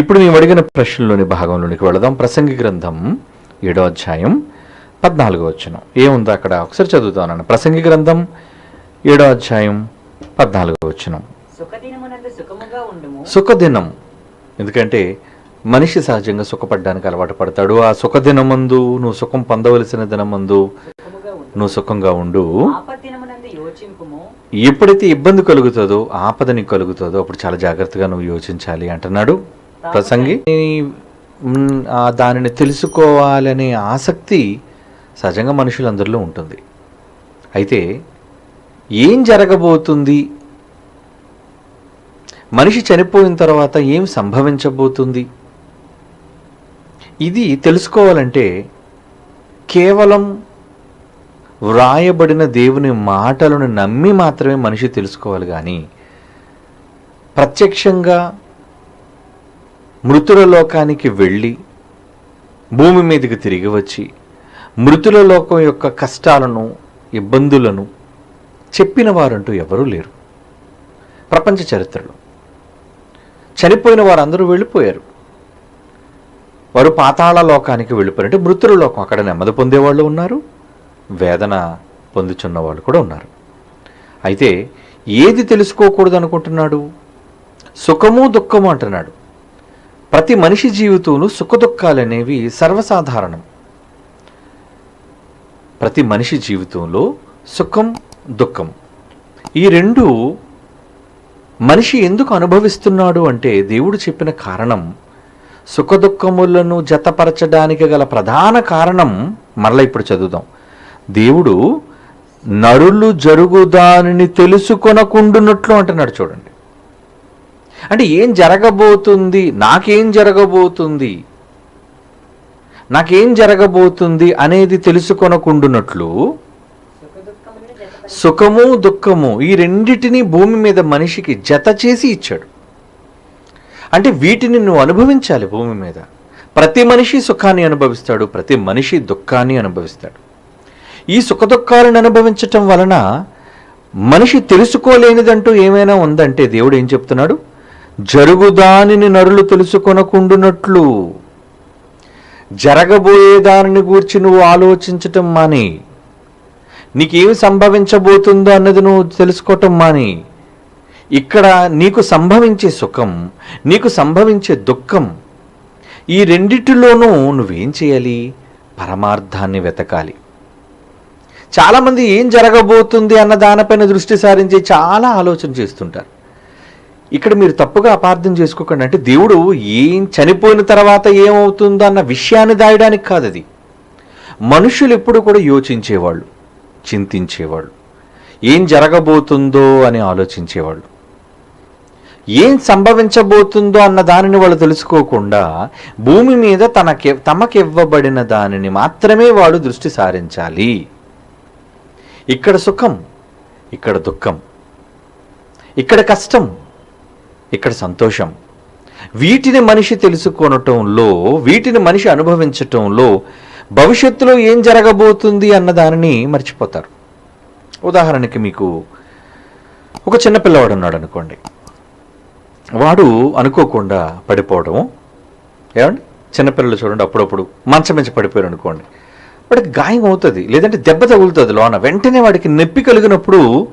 ఇప్పుడు మేము అడిగిన ప్రశ్నలోని భాగంలోనికి వెళదాం. ప్రసంగి గ్రంథం ఏడో అధ్యాయం పద్నాలుగో వచ్చిన ఏముంది అక్కడ? ఒకసారి చదువుతాను ప్రసంగి గ్రంథం ఏడో అధ్యాయం పద్నాలుగో వచ్చిన సుఖదినం. ఎందుకంటే మనిషి సహజంగా సుఖపడడానికి అలవాటు పడతాడు. ఆ సుఖదినమందు నువ్వు సుఖం పొందవలసిన దినమందు సుఖముగా ఉండు. నువ్వు సుఖంగా ఉండు. ఎప్పుడైతే ఇబ్బంది కలుగుతుందో ఆపద నీకు కలుగుతుందో అప్పుడు చాలా జాగ్రత్తగా నువ్వు యోచించాలి అంటున్నాడు. ప్రసంగి. దానిని తెలుసుకోవాలనే ఆసక్తి సహజంగా మనుషులందరిలో ఉంటుంది. అయితే ఏం జరగబోతుంది? మనిషి చనిపోయిన తర్వాత ఏం సంభవించబోతుంది? ఇది తెలుసుకోవాలంటే కేవలం వ్రాయబడిన దేవుని మాటలను నమ్మి మాత్రమే మనిషి తెలుసుకోవాలి కానీ ప్రత్యక్షంగా మృతుల లోకానికి వెళ్ళి భూమి మీదకి తిరిగి వచ్చి మృతుల లోకం యొక్క కష్టాలను ఇబ్బందులను చెప్పిన వారంటూ ఎవరూ లేరు. ప్రపంచ చరిత్రలో. చనిపోయిన వారందరూ వెళ్ళిపోయారు. వారు పాతాళ లోకానికి వెళ్ళిపోయారు అంటే మృతుల లోకం అక్కడ నెమ్మది పొందేవాళ్ళు ఉన్నారు వేదన పొందుచున్న వాళ్ళు కూడా ఉన్నారు. అయితే ఏది తెలుసుకోకూడదు అనుకుంటున్నాడు సుఖము దుఃఖము అంటున్నాడు. ప్రతి మనిషి జీవితంలో సుఖ దుఃఖాలు అనేవి సర్వసాధారణం. ప్రతి మనిషి జీవితంలో సుఖం దుఃఖం. ఈ రెండు మనిషి ఎందుకు అనుభవిస్తున్నాడు అంటే దేవుడు చెప్పిన కారణం సుఖదుఖములను జతపరచడానికి గల ప్రధాన కారణం మరలా ఇప్పుడు చదువుదాం. దేవుడు నరులు జరుగుదానిని తెలుసుకొనకుండునట్లు అంటున్నాడు చూడండి. అంటే ఏం జరగబోతుంది? నాకేం జరగబోతుంది? నాకేం జరగబోతుంది అనేది తెలుసుకొనకుండునట్లు సుఖము దుఃఖము ఈ రెండిటిని భూమి మీద మనిషికి జత చేసి ఇచ్చాడు. అంటే వీటిని నువ్వు అనుభవించాలి భూమి మీద. ప్రతి మనిషి సుఖాన్ని అనుభవిస్తాడు ప్రతి మనిషి దుఃఖాన్ని అనుభవిస్తాడు. ఈ సుఖ దుఃఖాలను అనుభవించటం వలన మనిషి తెలుసుకోలేనిదంటూ ఏమైనా ఉందంటే దేవుడు ఏం చెప్తున్నాడు? జరుగుదానిని నరులు తెలుసుకొనకుండునట్లు. జరగబోయే దానిని గూర్చి నువ్వు ఆలోచించటం మాని. నీకేమి సంభవించబోతుందో అన్నది నువ్వు తెలుసుకోవటం మాని. ఇక్కడ నీకు సంభవించే సుఖం నీకు సంభవించే దుఃఖం ఈ రెండిటిలోనూ నువ్వేం చేయాలి? పరమార్థాన్ని వెతకాలి. చాలామంది ఏం జరగబోతుంది అన్న దానిపైన దృష్టి సారించి చాలా ఆలోచన చేస్తుంటారు. ఇక్కడ మీరు తప్పుగా అపార్థం చేసుకోకండి. అంటే దేవుడు ఏం చనిపోయిన తర్వాత ఏమవుతుందో అన్న విషయాన్ని దాయడానికి కాదు అది మనుషులు ఎప్పుడు కూడా యోచించేవాళ్ళు చింతించేవాళ్ళు ఏం జరగబోతుందో అని ఆలోచించేవాళ్ళు. ఏం సంభవించబోతుందో అన్న దానిని వాళ్ళు తెలుసుకోకుండా భూమి మీద తనకి తమకివ్వబడిన దానిని మాత్రమే వాళ్ళు దృష్టి సారించాలి. ఇక్కడ సుఖం ఇక్కడ దుఃఖం ఇక్కడ కష్టం ఇక్కడ సంతోషం. వీటిని మనిషి తెలుసుకోనటంలో వీటిని మనిషి అనుభవించటంలో భవిష్యత్తులో ఏం జరగబోతుంది అన్న దానిని మర్చిపోతారు. ఉదాహరణకి మీకు ఒక చిన్న పిల్లవాడు ఉన్నాడు అనుకోండి. వాడు అనుకోకుండా పడిపోవడం ఏమండి? చిన్నపిల్లలు చూడండి అప్పుడప్పుడు మంచం మించి పడిపోయారు అనుకోండి. వాడికి గాయం అవుతుంది లేదంటే దెబ్బ తగులుతుంది లోన. వెంటనే వాడికి నొప్పి కలిగినప్పుడు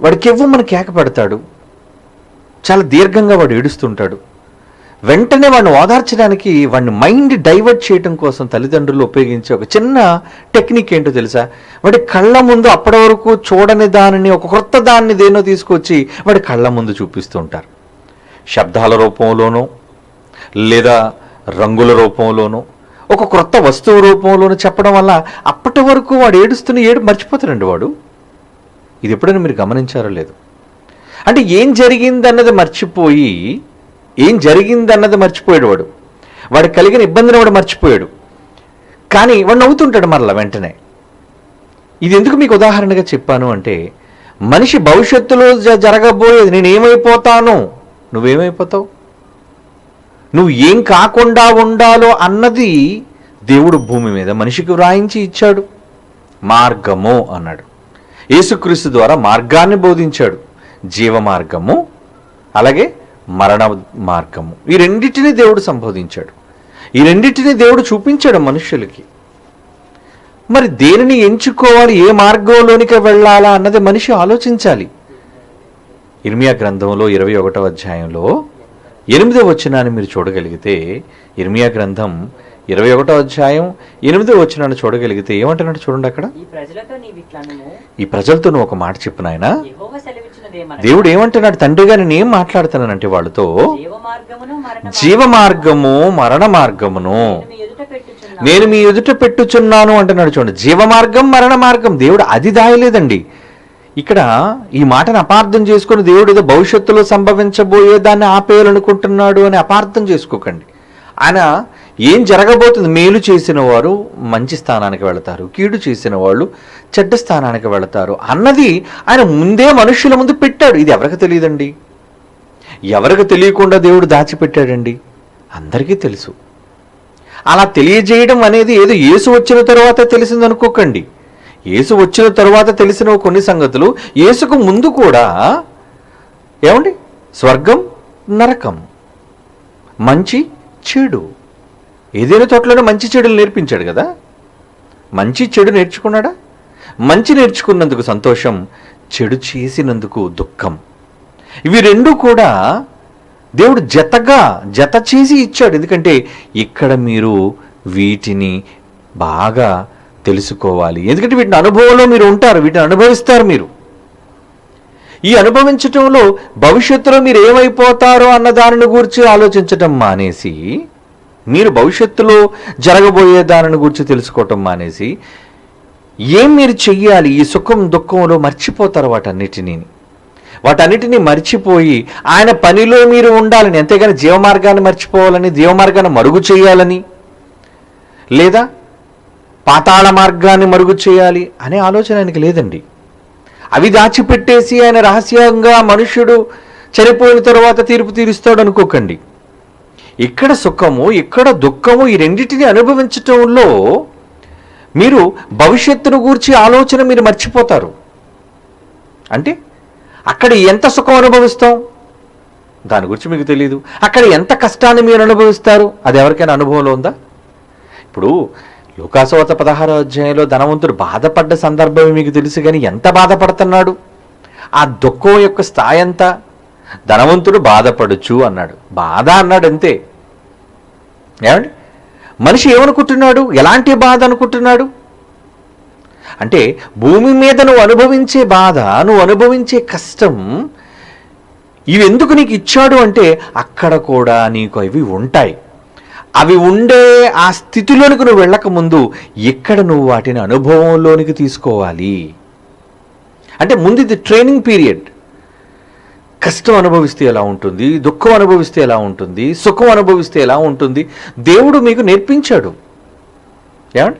వాడికి ఎవ్వమని కేక పెడతాడు. చాలా దీర్ఘంగా వాడు ఏడుస్తుంటాడు. వెంటనే వాడిని ఓదార్చడానికి వాడిని మైండ్ డైవర్ట్ చేయడం కోసం తల్లిదండ్రులు ఉపయోగించే ఒక చిన్న టెక్నిక్ ఏంటో తెలుసా? వాడి కళ్ళ ముందు అప్పటి వరకు చూడని దానిని ఒక కొత్త దాన్ని దేనో తీసుకొచ్చి వాడి కళ్ళ ముందు చూపిస్తూ ఉంటారు. శబ్దాల రూపంలోనూ లేదా రంగుల రూపంలోనూ ఒక క్రొత్త వస్తువు రూపంలోనూ చెప్పడం వల్ల అప్పటి వరకు వాడు ఏడుస్తున్న ఏడు మర్చిపోతారండి వాడు. ఇది ఎప్పుడైనా మీరు గమనించారో లేదు? అంటే ఏం జరిగిందన్నది మర్చిపోయి ఏం జరిగిందన్నది మర్చిపోయాడు వాడు. వాడికి కలిగిన ఇబ్బందిని వాడు మర్చిపోయాడు. కానీ వాడు నవ్వుతుంటాడు మరలా వెంటనే. ఇది ఎందుకు మీకు ఉదాహరణగా చెప్పాను అంటే మనిషి భవిష్యత్తులో జ- జరగబోయేది నేనేమైపోతాను? నువ్వేమైపోతావు? నువ్వు ఏం కాకుండా ఉండాలో అన్నది దేవుడు భూమి మీద మనిషికి వ్రాయించి ఇచ్చాడు. మార్గము అన్నాడు. యేసుక్రీస్తు ద్వారా మార్గాన్ని బోధించాడు. జీవ మార్గము అలాగే మరణ మార్గము. ఈ రెండింటిని దేవుడు సంబోధించాడు. ఈ రెండింటిని దేవుడు చూపించాడు మనుషులకి మరి దేనిని ఎంచుకోవాలి ఏ మార్గంలోనికి వెళ్ళాలా అన్నది మనిషి ఆలోచించాలి. ఇర్మియా గ్రంథంలో ఇరవై ఒకటో అధ్యాయంలో ఎనిమిదో వచనాన్ని మీరు చూడగలిగితే ఇర్మియా గ్రంథం ఇరవై ఒకటో అధ్యాయం ఎనిమిదో వచనాన్ని చూడగలిగితే ఏమంటున్నాడు చూడండి అక్కడ? ఈ ప్రజలతో నువ్వు ఒక మాట చెప్పు నాయనా. సెలవిచ్చినదేమనగా దేవుడు ఏమంటున్నాడు? తండ్రిగా నేను మాట్లాడుతున్నానంటే వాళ్ళతో జీవ మార్గము మరణ మార్గమును. నేను మీ ఎదుట పెట్టుచున్నాను. నేను మీ ఎదుట పెట్టుచున్నాను అంటున్నాడు చూడండి. జీవ మార్గం మరణ మార్గం దేవుడు అది దాయలేదండి. ఇక్కడ ఈ మాటను అపార్థం చేసుకుని దేవుడు ఏదో భవిష్యత్తులో సంభవించబోయే దాన్ని ఆపేయాలనుకుంటున్నాడు అని అపార్థం చేసుకోకండి. ఆయన ఏం జరగబోతుంది? మేలు చేసిన వారు మంచి స్థానానికి వెళతారు. కీడు చేసిన వాళ్ళు చెడ్డ స్థానానికి వెళతారు. అన్నది ఆయన ముందే మనుషుల ముందు పెట్టాడు. ఇది ఎవరికి తెలియదండి? ఎవరికి తెలియకుండా దేవుడు దాచిపెట్టాడండి? అందరికీ తెలుసు. అలా తెలియజేయడం అనేది ఏదో యేసు వచ్చిన తర్వాత తెలిసింది అనుకోకండి. యేసు వచ్చిన తర్వాత తెలిసిన కొన్ని సంగతులు యేసుకు ముందు కూడా ఏమండి? స్వర్గం నరకం. మంచి చెడు. ఏదైనా చోట్లనే మంచి చెడులు నేర్పించాడు కదా? మంచి చెడు నేర్చుకున్నాడా? మంచి నేర్చుకున్నందుకు సంతోషం చెడు చేసినందుకు దుఃఖం. ఇవి రెండు కూడా దేవుడు జతగా జత చేసి ఇచ్చాడు. ఎందుకంటే ఇక్కడ మీరు వీటిని బాగా తెలుసుకోవాలి. ఎందుకంటే వీటిని అనుభవంలో మీరు ఉంటారు వీటిని అనుభవిస్తారు మీరు. ఈ అనుభవించటంలో భవిష్యత్తులో మీరు ఏమైపోతారో అన్న దానిని గురించి ఆలోచించటం మానేసి మీరు భవిష్యత్తులో జరగబోయే దానిని గురించి తెలుసుకోవటం మానేసి ఏం మీరు చెయ్యాలి? ఈ సుఖం దుఃఖంలో మర్చిపోతారు వాటన్నిటినీ. వాటన్నిటిని మర్చిపోయి ఆయన పనిలో మీరు ఉండాలని అంతేగాని జీవమార్గాన్ని మర్చిపోవాలని జీవమార్గాన్ని మరుగు చేయాలని లేదా పాతాళ మార్గాన్ని మరుగు చేయాలి అనే ఆలోచన ఆయనకి లేదండి. అవి దాచిపెట్టేసి ఆయన రహస్యంగా మనుష్యుడు చనిపోయిన తర్వాత తీర్పు తీరుస్తాడు అనుకోకండి ఇక్కడ సుఖము ఇక్కడ దుఃఖము ఈ రెండింటిని అనుభవించటంలో మీరు భవిష్యత్తును గూర్చి ఆలోచన మీరు మర్చిపోతారు. అంటే అక్కడ ఎంత సుఖం అనుభవిస్తాం? దాని గురించి మీకు తెలియదు అక్కడ ఎంత కష్టాన్ని మీరు అనుభవిస్తారు? అది ఎవరికైనా అనుభవంలో ఉందా? ఇప్పుడు లోకాసవత పదహారో అధ్యాయంలో ధనవంతుడు బాధపడ్డ సందర్భం మీకు తెలుసు కానీ ఎంత బాధపడుతున్నాడు? ఆ దుఃఖం యొక్క స్థాయి ఎంత? ధనవంతుడు బాధపడుచు అన్నాడు. బాధ అన్నాడు అంతే ఏమండి? మనిషి ఏమనుకుంటున్నాడు? ఎలాంటి బాధ అనుకుంటున్నాడు? అంటే భూమి మీద నువ్వు అనుభవించే బాధ నువ్వు అనుభవించే కష్టం ఇవి ఎందుకు నీకు ఇచ్చాడు అంటే అక్కడ కూడా నీకు అవి ఉంటాయి. అవి ఉండే ఆ స్థితిలోనికి నువ్వు వెళ్ళక ముందు నువ్వు వాటిని అనుభవంలోనికి తీసుకోవాలి? అంటే ముందు ఇది ట్రైనింగ్ పీరియడ్ కష్టం అనుభవిస్తే ఎలా ఉంటుంది? దుఃఖం అనుభవిస్తే ఎలా ఉంటుంది? సుఖం అనుభవిస్తే ఎలా ఉంటుంది? దేవుడు మీకు నేర్పించాడు. ఏమండి?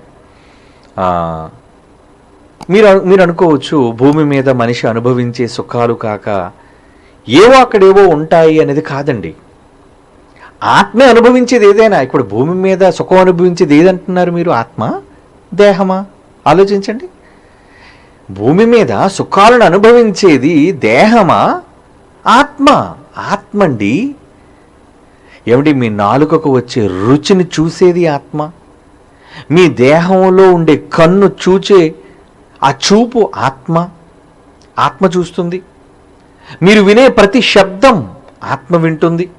మీరు మీరు అనుకోవచ్చు భూమి మీద మనిషి అనుభవించే సుఖాలు కాక ఏవో అక్కడేవో ఉంటాయి అనేది కాదండి. ఆత్మే అనుభవించేది ఏదైనా ఇప్పుడు భూమి మీద సుఖం అనుభవించేది ఏదంటున్నారు మీరు? ఆత్మ? దేహమా? ఆలోచించండి. భూమి మీద సుఖాలను అనుభవించేది దేహమా? ఆత్మ ఆత్మండి. ఏమిటి మీ నాలుకకు వచ్చే రుచిని చూసేది ఆత్మ? మీ దేహంలో ఉండే కన్ను చూచే ఆ చూపు ఆత్మ? ఆత్మ చూస్తుంది. మీరు వినే ప్రతి శబ్దం ఆత్మ వింటుంది.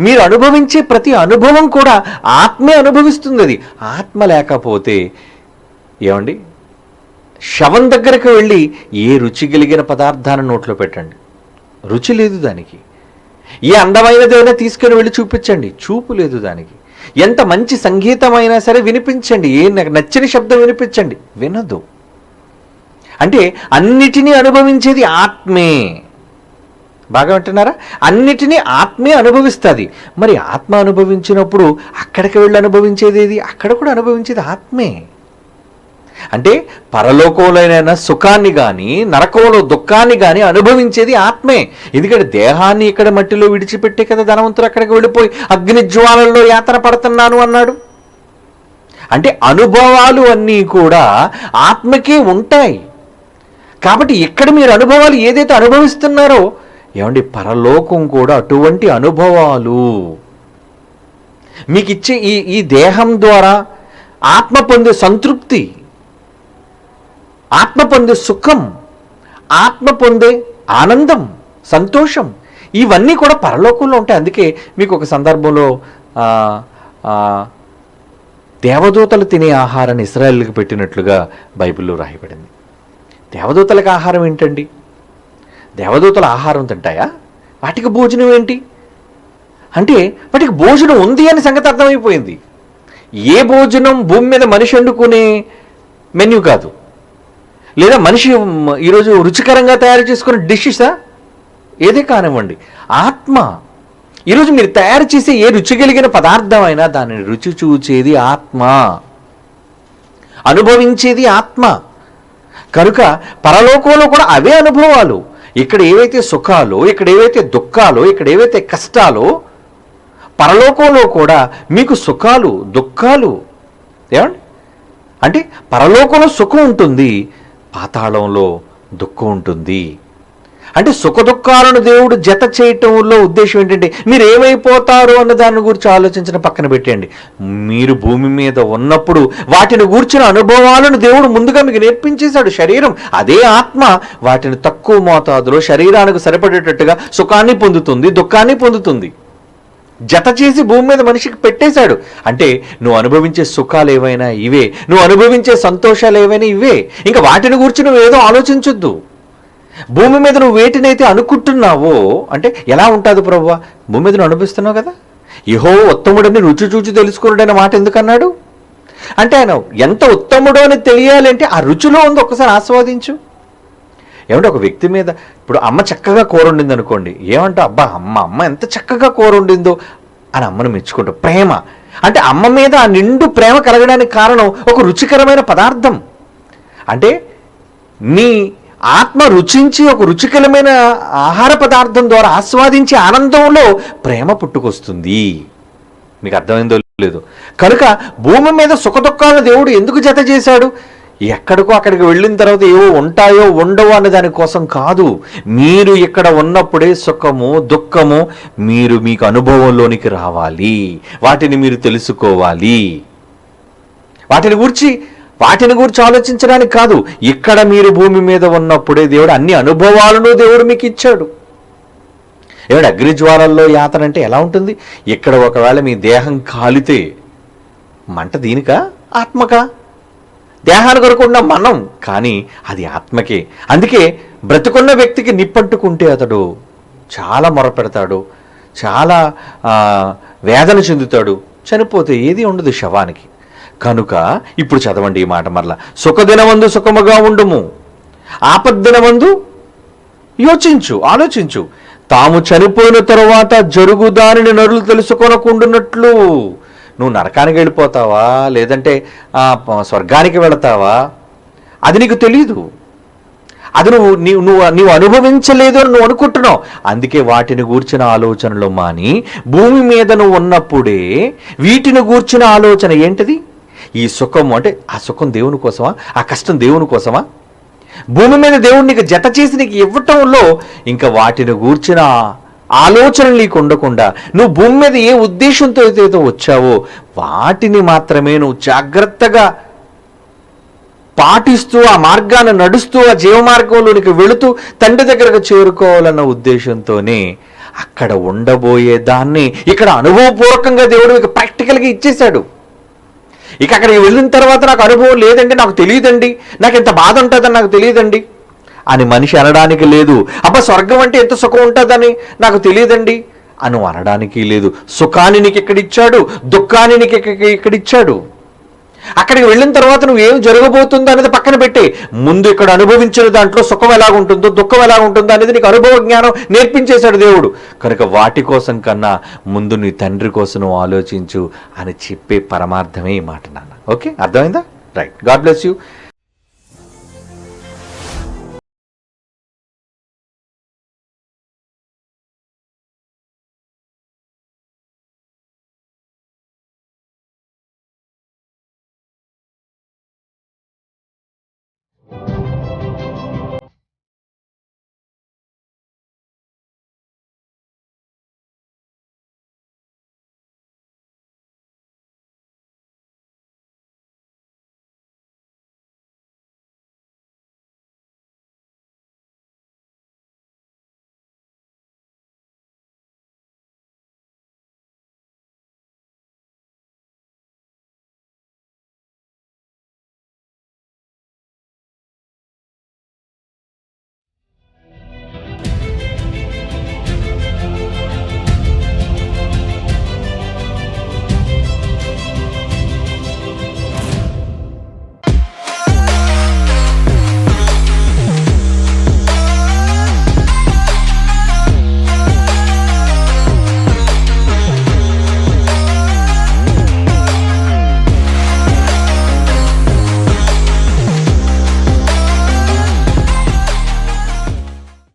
మీరు అనుభవించే ప్రతి అనుభవం కూడా ఆత్మే అనుభవిస్తుంది అది. ఆత్మ లేకపోతే ఏమండి? శవం దగ్గరకు వెళ్ళి ఏ రుచి కలిగిన పదార్థాన్ని నోట్లో పెట్టండి. రుచి లేదు దానికి. ఏ అందమైనదైనా తీసుకుని వెళ్ళి చూపించండి. చూపు లేదు దానికి. ఎంత మంచి సంగీతమైనా సరే వినిపించండి. ఏ నాకు శబ్దం వినిపించండి. వినదు. అంటే అన్నిటినీ అనుభవించేది ఆత్మే. బాగా వింటున్నారా అన్నిటినీ ఆత్మే అనుభవిస్తుంది. మరి ఆత్మ అనుభవించినప్పుడు అక్కడికి వెళ్ళి అనుభవించేది ఏది? అక్కడ కూడా అనుభవించేది ఆత్మే. అంటే పరలోకంలోనైనా సుఖాన్ని కానీ నరకంలో దుఃఖాన్ని కానీ అనుభవించేది ఆత్మే. ఎందుకంటే దేహాన్ని ఇక్కడ మట్టిలో విడిచిపెట్టే కదా ధనవంతుడు అక్కడికి వెళ్ళిపోయి అగ్ని జ్వాలల్లో యాతన పడుతున్నాను అన్నాడు. అంటే అనుభవాలు అన్నీ కూడా ఆత్మకే ఉంటాయి. కాబట్టి ఇక్కడ మీరు అనుభవాలు ఏదైతే అనుభవిస్తున్నారో ఏమండి పరలోకం కూడా అటువంటి అనుభవాలు. మీకు ఇచ్చే ఈ ఈ దేహం ద్వారా ఆత్మ పొందే సంతృప్తి ఆత్మ పొందే సుఖం ఆత్మ పొందే ఆనందం సంతోషం ఇవన్నీ కూడా పరలోకంలో ఉంటాయి. అందుకే మీకు ఒక సందర్భంలో దేవదూతలు తినే ఆహారాన్ని ఇస్రాయల్కి పెట్టినట్లుగా బైబిల్లో రాయబడింది. దేవదూతలకు ఆహారం ఏంటండి? దేవదూతల ఆహారం తింటాయా? వాటికి భోజనం ఏంటి? అంటే వాటికి భోజనం ఉంది అని సంగతి అర్థమైపోయింది. ఏ భోజనం భూమి మీద మనిషి వండుకునే మెన్యూ కాదు. లేదా మనిషి ఈరోజు రుచికరంగా తయారు చేసుకునే డిషెసా? ఏదే కానివ్వండి. ఆత్మ. ఈరోజు మీరు తయారు చేసే ఏ రుచి కలిగిన పదార్థం అయినా దానిని రుచి చూచేది ఆత్మ. అనుభవించేది ఆత్మ. కనుక పరలోకంలో కూడా అవే అనుభవాలు. ఇక్కడ ఏవైతే సుఖాలు ఇక్కడ ఏవైతే దుఃఖాలు ఇక్కడ ఏవైతే కష్టాలు పరలోకంలో కూడా మీకు సుఖాలు దుఃఖాలు. ఏమండి? అంటే పరలోకంలో సుఖం ఉంటుంది పాతాళంలో దుఃఖం ఉంటుంది. అంటే సుఖ దుఃఖాలను దేవుడు జత చేయటంలో ఉద్దేశం ఏంటంటే మీరు ఏమైపోతారు అన్న దాని గురించి ఆలోచించిన పక్కన పెట్టండి మీరు భూమి మీద ఉన్నప్పుడు వాటిని గూర్చిన అనుభవాలను దేవుడు ముందుగా మీకు నేర్పించేశాడు. శరీరం అదే ఆత్మ వాటిని తక్కువ మోతాదులో శరీరానికి సరిపడేటట్టుగా సుఖాన్ని పొందుతుంది దుఃఖాన్ని పొందుతుంది. జత చేసి భూమి మీద మనిషికి పెట్టేశాడు. అంటే నువ్వు అనుభవించే సుఖాలు ఏవైనా ఇవే నువ్వు అనుభవించే సంతోషాలు ఏవైనా ఇవే. ఇంకా వాటిని గురించి నువ్వు ఏదో ఆలోచించొద్దు. భూమి మీద నువ్వు వేటినైతే అనుకుంటున్నావో అంటే ఎలా ఉంటుంది ప్రవ్వ? భూమి మీద నువ్వు అనుభవిస్తున్నావు కదా? యహో ఉత్తముడని రుచి చూచి తెలుసుకున్నాడనే మాట ఎందుకన్నాడు? అంటే ఆయన ఎంత ఉత్తముడో అని తెలియాలంటే ఆ రుచిలో ఉంది ఒక్కసారి ఆస్వాదించు. ఏమంటే ఒక వ్యక్తి మీద ఇప్పుడు అమ్మ చక్కగా కూర వండింది అనుకోండి. ఏమంటే అబ్బా అమ్మ అమ్మ ఎంత చక్కగా కూర వండిందో అని అమ్మను మెచ్చుకుంటాం ప్రేమ. అంటే అమ్మ మీద ఆ నిండు ప్రేమ కలగడానికి కారణం ఒక రుచికరమైన పదార్థం. అంటే నీ ఆత్మ రుచించి ఒక రుచికరమైన ఆహార పదార్థం ద్వారా ఆస్వాదించే ఆనందంలో ప్రేమ పుట్టుకొస్తుంది. మీకు అర్థమైందో లేదు. కనుక భూమి మీద సుఖదుఖాలను దేవుడు ఎందుకు జత చేశాడు ఎక్కడికో అక్కడికి వెళ్ళిన తర్వాత ఏవో ఉంటాయో ఉండవో అనే దానికోసం కాదు. మీరు ఇక్కడ ఉన్నప్పుడే సుఖము దుఃఖము మీరు మీకు అనుభవంలోనికి రావాలి. వాటిని మీరు తెలుసుకోవాలి. వాటిని గురించి వాటిని గురించి ఆలోచించడానికి కాదు. ఇక్కడ మీరు భూమి మీద ఉన్నప్పుడే దేవుడు అన్ని అనుభవాలను దేవుడు మీకు ఇచ్చాడు. ఏమిటి అగ్నిజ్వాలల్లో యాతన అంటే ఎలా ఉంటుంది? ఇక్కడ ఒకవేళ మీ దేహం కాలితే మంట దీనికా? ఆత్మకా? దేహాన్ని కొరకు ఉన్న మనం కానీ అది ఆత్మకే. అందుకే బ్రతుకున్న వ్యక్తికి నిప్పంటుకుంటే అతడు చాలా మొరపెడతాడు చాలా వేదన చెందుతాడు చనిపోతే ఏది ఉండదు శవానికి. కనుక ఇప్పుడు చదవండి ఈ మాట మరలా. సుఖదినమందు సుఖముగా ఉండుము. ఆపద్దినమందు యోచించు ఆలోచించు. తాము చనిపోయిన తరువాత జరుగు దానిని నరులు తెలుసుకొనకుండునట్లు. నువ్వు నరకానికి వెళ్ళిపోతావా? లేదంటే స్వర్గానికి వెళతావా? అది నీకు తెలీదు. అది నువ్వు నీవు నువ్వు నీవు అనుభవించలేదు అని నువ్వు అనుకుంటున్నావు. అందుకే వాటిని గూర్చిన ఆలోచనలు మాని భూమి మీద నువ్వు ఉన్నప్పుడే వీటిని గూర్చిన ఆలోచన ఏంటిది? ఈ సుఖము అంటే ఆ సుఖం దేవుని కోసమా? ఆ కష్టం దేవుని కోసమా? భూమి మీద దేవుడు నీకు జత చేసి నీకు ఇవ్వటంలో ఇంకా వాటిని గూర్చిన ఆలోచనలు నీకు ఉండకుండా నువ్వు భూమి మీద ఏ ఉద్దేశంతో అయితే వచ్చావో వాటిని మాత్రమే నువ్వు జాగ్రత్తగా పాటిస్తూ ఆ మార్గాన్ని నడుస్తూ ఆ జీవ మార్గంలోనికి వెళుతూ తండ్రి దగ్గరకు చేరుకోవాలన్న ఉద్దేశంతోనే అక్కడ ఉండబోయే దాన్ని ఇక్కడ అనుభవపూర్వకంగా దేవుడు మీకు ప్రాక్టికల్గా ఇచ్చేశాడు. ఇక అక్కడికి వెళ్ళిన తర్వాత నాకు అనుభవం లేదండి నాకు తెలియదండి నాకు ఎంత బాధ ఉంటుందని నాకు తెలియదండి. అని మనిషి అనడానికి లేదు. అబ్బా స్వర్గం అంటే ఎంత సుఖం ఉంటుందని నాకు తెలియదండి. అని అనడానికి లేదు. సుఖాన్ని నీకు ఎక్కడిచ్చాడు దుఃఖాన్ని నీకు ఎక్కడిచ్చాడు అక్కడికి వెళ్ళిన తర్వాత నువ్వు ఏం జరగబోతుందో అనేది పక్కన పెట్టి. ముందు ఇక్కడ అనుభవించిన దాంట్లో సుఖం ఎలా ఉంటుందో దుఃఖం ఎలా ఉంటుందో అనేది నీకు అనుభవ జ్ఞానం నేర్పించేశాడు దేవుడు. కనుక వాటి కోసం కన్నా ముందు నీ తండ్రి కోసం ఆలోచించు అని చెప్పే పరమార్థమే ఈ మాట నాన్న. ఓకే? అర్థమైందా? రైట్. God bless you.